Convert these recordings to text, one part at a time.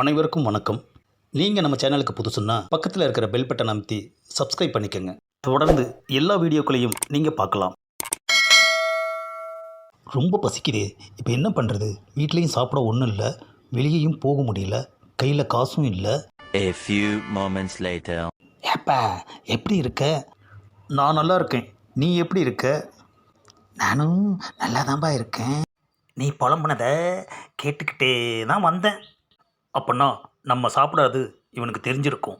அனைவருக்கும் வணக்கம். நீங்கள் நம்ம சேனலுக்கு புதுசுன்னா பக்கத்தில் இருக்கிற பெல் பட்டனை அமைத்தி சப்ஸ்கிரைப் பண்ணிக்கோங்க. தொடர்ந்து எல்லா வீடியோக்களையும் நீங்கள் பார்க்கலாம். ரொம்ப பசிக்குதே. இப்போ என்ன பண்ணுறது வீட்லேயும் சாப்பிட ஒன்றும் இல்லை. வெளியேயும் போக முடியல. கையில் காசும் இல்லை. A few moments later. ஏப்பா எப்படி இருக்க? நான் நல்லா இருக்கேன். நீ எப்படி இருக்க? நானும் நல்லா தான்ப்பா இருக்கேன். நீ புலம்புனதை கேட்டுக்கிட்டே தான் வந்தேன். அப்போனா நம்ம சாப்பிடாது இவனுக்கு தெரிஞ்சிருக்கும்.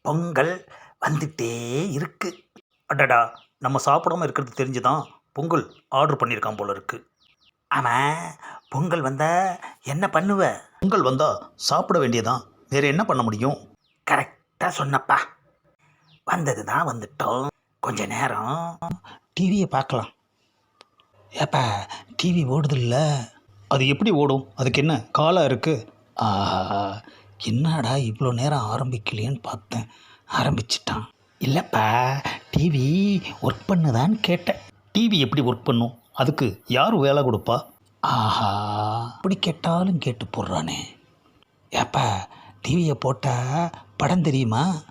பொங்கல் வந்துட்டே இருக்கு. அடடா நம்ம சாப்பிடாம இருக்கிறது தெரிஞ்சுதான் பொங்கல் ஆர்டர் பண்ணியிருக்கான் போல இருக்கு. ஆமாம் பொங்கல் வந்தா என்ன பண்ணுவ? பொங்கல் வந்தா சாப்பிட வேண்டியதான் வேற என்ன பண்ண முடியும்? கரெக்டாக சொன்னப்பா. வந்தது தான் வந்துட்டோம். கொஞ்ச நேரம். டிவியை பார்க்கலாம். ஏப்பா டிவி ஓடுதில்ல? அது எப்படி ஓடும்? அதுக்கு என்ன காலாக இருக்குது ஆஹா என்னடா இவ்வளோ நேரம் ஆரம்பிக்கலையேன்னு பார்த்தேன். ஆரம்பிச்சிட்டான். இல்லைப்பா டிவி ஒர்க் பண்ணுதான்னு கேட்டேன். டிவி எப்படி ஒர்க் பண்ணும்? அதுக்கு யார் வேலை கொடுப்பா? ஆஹா அப்படி கேட்டாலும் கேட்டு போடுறானே. ஏப்பா டிவியை போட்டால் படம் தெரியுமா?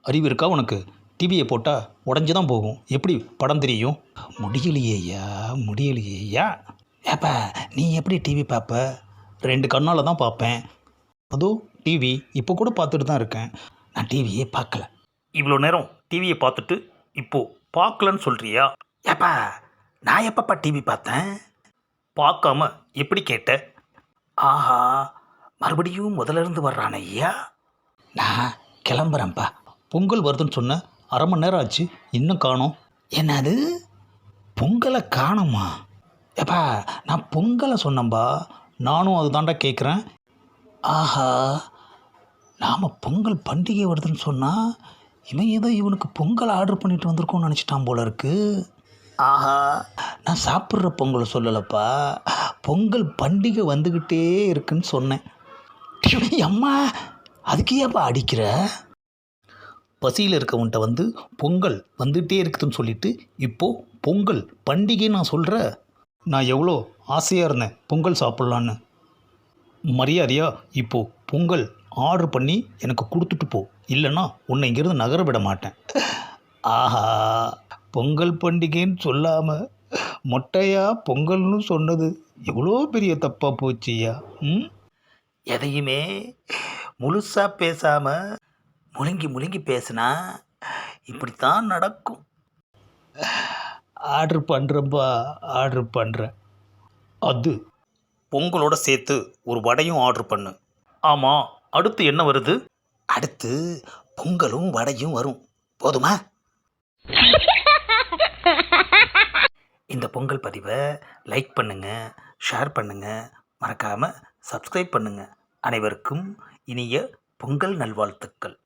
அறிவு இருக்கா உனக்கு? டிவியை போட்டால் உடஞ்சி தான் போகும். எப்படி படம் தெரியும்? முடியலையேயா முடியலையேயா ஏப்பா நீ எப்படி டிவி பார்ப்ப ரெண்டு கண்ணால் தான் பார்ப்பேன். அதுவும் டிவி இப்போ கூட பார்த்துட்டு தான் இருக்கேன். நான் டிவியே பார்க்கல. இவ்வளோ நேரம் டிவியை பார்த்துட்டு இப்போது பார்க்கலன்னு சொல்கிறியா ஏப்பா நான் எப்பப்பா டிவி பார்த்தேன்? பார்க்காம எப்படி கேட்ட? ஆஹா மறுபடியும் முதல்ல இருந்து வர்றான் ஐயா. நான் கிளம்புறேன்ப்பா. பொங்கல் வருதுன்னு சொன்ன அரை மணி நேரம் ஆச்சு. இன்னும் காணோம். என்னது? பொங்கலை காணுமா? எப்பா நான் பொங்கலை சொன்னேன்பா. நானும் அதுதான்டா கேட்குறேன் ஆஹா நாம் பொங்கல் பண்டிகை வருதுன்னு சொன்னால் இவன் ஏதோ இவனுக்கு பொங்கல் ஆர்டர் பண்ணிட்டு வந்திருக்கோன்னு நினச்சிட்டான் போல இருக்கு. ஆஹா நான் சாப்பிட்ற பொங்கலை சொல்லலப்பா. பொங்கல் பண்டிகை வந்துக்கிட்டே இருக்குன்னு சொன்னேன். அம்மா அதுக்கு ஏப்பா அடிக்கிற? பசியில் இருக்கவன்ட்ட வந்து பொங்கல் வந்துகிட்டே இருக்குதுன்னு சொல்லிட்டு இப்போது பொங்கல் பண்டிகை நான் சொல்கிற நான் எவ்வளோ ஆசையாக இருந்தேன். பொங்கல் சாப்பிட்லான்னு. மரியாதையா இப்போது பொங்கல் ஆர்டர் பண்ணி எனக்கு கொடுத்துட்டு போ. இல்லைன்னா உன்னை இங்கேருந்து நகர விட மாட்டேன். ஆஹா பொங்கல் பண்டிகைன்னு சொல்லாமல் மொட்டையா பொங்கல்னு சொன்னது எவ்வளோ பெரிய தப்பாக போச்சுயா ம்? எதையுமே முழுசாக பேசாமல் முழுங்கி முழுங்கி பேசுனா இப்படித்தான் நடக்கும். ஆர்டர் பண்ணுறப்பா ஆர்டர் பண்ணுறேன் அது. பொங்கலோட சேர்த்து ஒரு வடையும் ஆர்டர் பண்ணு. ஆமாம் அடுத்து என்ன வருது? அடுத்து பொங்கலும் வடையும் வரும். போதுமா? இந்த பொங்கல் பதிவை லைக் பண்ணுங்கள் ஷேர் பண்ணுங்கள் மறக்காமல் சப்ஸ்கிரைப் பண்ணுங்கள் அனைவருக்கும் இனிய பொங்கல் நல்வாழ்த்துக்கள்.